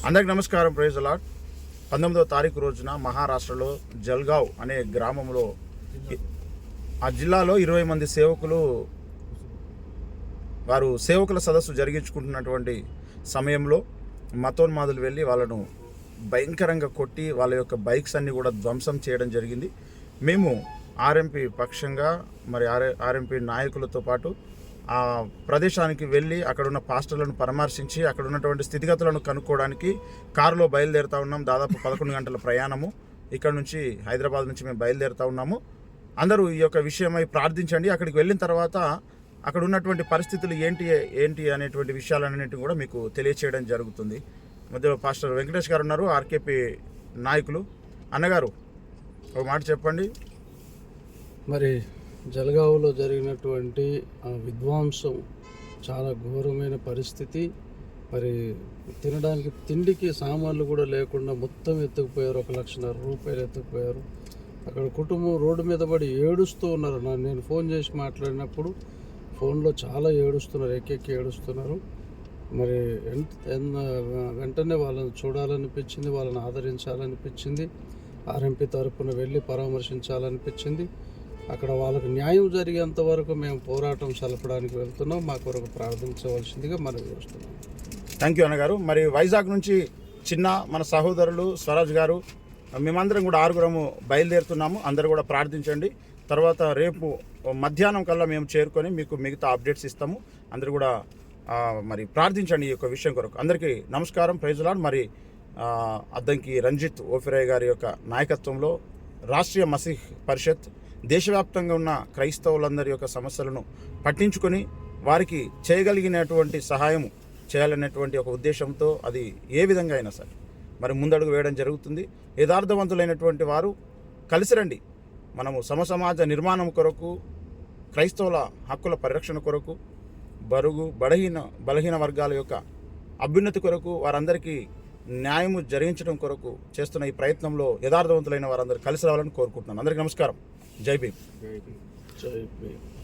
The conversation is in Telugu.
అందరికి నమస్కారం ప్రైజ్ అలాట్ పంతొమ్మిదవ తారీఖు రోజున మహారాష్ట్రలో జల్గావ్ అనే గ్రామంలో ఆ జిల్లాలో ఇరవై మంది సేవకులు వారు సేవకుల సదస్సు జరిగించుకుంటున్నటువంటి సమయంలో మతోన్మాదులు వెళ్ళి వాళ్ళను భయంకరంగా కొట్టి వాళ్ళ యొక్క బైక్స్ అన్ని కూడా ధ్వంసం చేయడం జరిగింది. మేము ఆర్ఎంపీ పక్షంగా మరి ఆర్ ఆర్ఎంపీ నాయకులతో పాటు ఆ ప్రదేశానికి వెళ్ళి అక్కడ ఉన్న పాస్టర్లను పరామర్శించి అక్కడ ఉన్నటువంటి స్థితిగతులను కనుక్కోవడానికి కారులో బయలుదేరుతా ఉన్నాం. దాదాపు పదకొండు గంటల ప్రయాణము. ఇక్కడ నుంచి హైదరాబాద్ నుంచి మేము బయలుదేరుతా ఉన్నాము. అందరూ ఈ యొక్క విషయమై ప్రార్థించండి. అక్కడికి వెళ్ళిన తర్వాత అక్కడ ఉన్నటువంటి పరిస్థితులు ఏంటి ఏంటి అనేటువంటి విషయాలన్నింటినీ కూడా మీకు తెలియచేయడం జరుగుతుంది. మధ్యలో పాస్టర్ వెంకటేష్ గారు ఉన్నారు ఆర్కేపీ నాయకులు. అన్నగారు ఒక మాట చెప్పండి. మరి జలగావులో జరిగినటువంటి ఆ విధ్వంసం చాలా ఘోరమైన పరిస్థితి. మరి తినడానికి తిండికి సామాన్లు కూడా లేకుండా మొత్తం ఎత్తుకుపోయారు. ఒక లక్షన్నర రూపాయలు ఎత్తుకుపోయారు. అక్కడ కుటుంబం రోడ్డు మీద పడి ఏడుస్తూ ఉన్నారు. నా- నేను ఫోన్ చేసి మాట్లాడినప్పుడు ఫోన్లో చాలా ఏడుస్తున్నారు. ఎక్కెక్కి ఏడుస్తున్నారు. మరి ఎంత- వెంటనే వాళ్ళని చూడాలనిపించింది. వాళ్ళని ఆదరించాలనిపించింది. ఆర్ఎంపీ తరపున వెళ్ళి పరామర్శించాలనిపించింది. అక్కడ వాళ్ళకు న్యాయం జరిగేంత వరకు మేము పోరాటం సలపడానికి వెళ్తున్నాం. మా కొరకు ప్రార్థించవలసిందిగా మనం చూస్తున్నాం. థ్యాంక్ యూ అన్నగారు. మరి వైజాగ్ నుంచి చిన్న మన సహోదరులు స్వరాజ్ గారు మేమందరం కూడా ఆరుగురము బయలుదేరుతున్నాము. అందరూ కూడా ప్రార్థించండి. తర్వాత రేపు మధ్యాహ్నం కల్లా మేము చేరుకొని మీకు మిగతా అప్డేట్స్ ఇస్తాము. అందరూ కూడా మరి ప్రార్థించండి ఈ యొక్క విషయం కొరకు. అందరికీ నమస్కారం. ప్రైజులాడ్ మరి అద్దంకి రంజిత్ ఓఫిరాయ్ గారి యొక్క నాయకత్వంలో రాష్ట్రీయ మసీహ్ పరిషత్ దేశవ్యాప్తంగా ఉన్న క్రైస్తవులందరి యొక్క సమస్యలను పట్టించుకొని వారికి చేయగలిగినటువంటి సహాయం చేయాలనేటువంటి ఒక ఉద్దేశంతో అది ఏ విధంగా అయినా సరే. మరి ముందడుగు వేయడం జరుగుతుంది. యథార్థవంతులైనటువంటి వారు కలిసి రండి. మనము సమసమాజ నిర్మాణం కొరకు క్రైస్తవుల హక్కుల పరిరక్షణ కొరకు బరుగు బలహీన బలహీన వర్గాల యొక్క అభ్యున్నతి కొరకు వారందరికీ న్యాయము జరిగించడం కొరకు చేస్తున్న ఈ ప్రయత్నంలో యథార్థవంతులైన వారందరూ కలిసి రావాలని కోరుకుంటున్నాను. అందరికీ నమస్కారం. జై భీమ్. జై భీమ్.